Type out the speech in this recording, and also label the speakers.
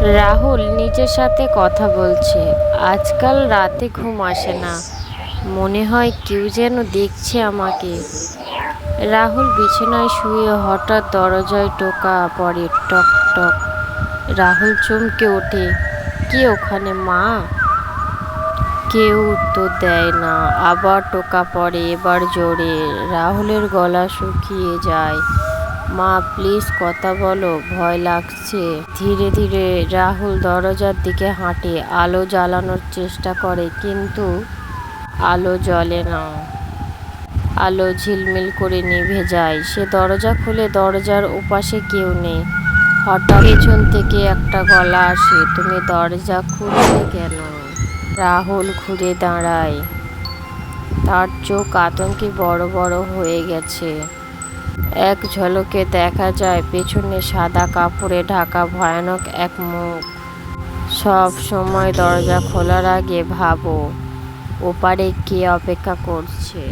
Speaker 1: নিজের সাথে কথা বলছে। আজকাল রাতে ঘুম আসে না। মনে হয় কেউ যেন দেখছে আমাকে। রাহুল বিছানায় শুয়ে হঠাৎ দরজায় টোকা পড়ে, টক টক। রাহুল চমকে ওঠে, কে ওখানে, মা? কেউ উত্তর দেয় না। আবার টোকা পড়ে, এবার জোরে। রাহুলের গলা শুকিয়ে যায়। মা, প্লিজ কথা বলো, ভয় লাগছে। ধীরে ধীরে রাহুল দরজার দিকে হাঁটে, আলো জ্বালানোর চেষ্টা করে, কিন্তু আলো জ্বলে না। আলো ঝিলমিল করে নিভে যায়। সে দরজা খুলে দরজার ওপাশে কেউ নেই। হঠাৎ পেছন থেকে একটা গলা আসে, তুমি দরজা খুললে কেন? রাহুল ঘুরে দাঁড়ায়। তার চোখ আতঙ্কে বড় বড় হয়ে গেছে। এক ঝলকে দেখা যায় পেছনে সাদা কাপড়ে ঢাকা ভয়ানক এক মুখ। সব সময় দরজা খোলার আগে ভাবো, ওপারে কে অপেক্ষা করছে?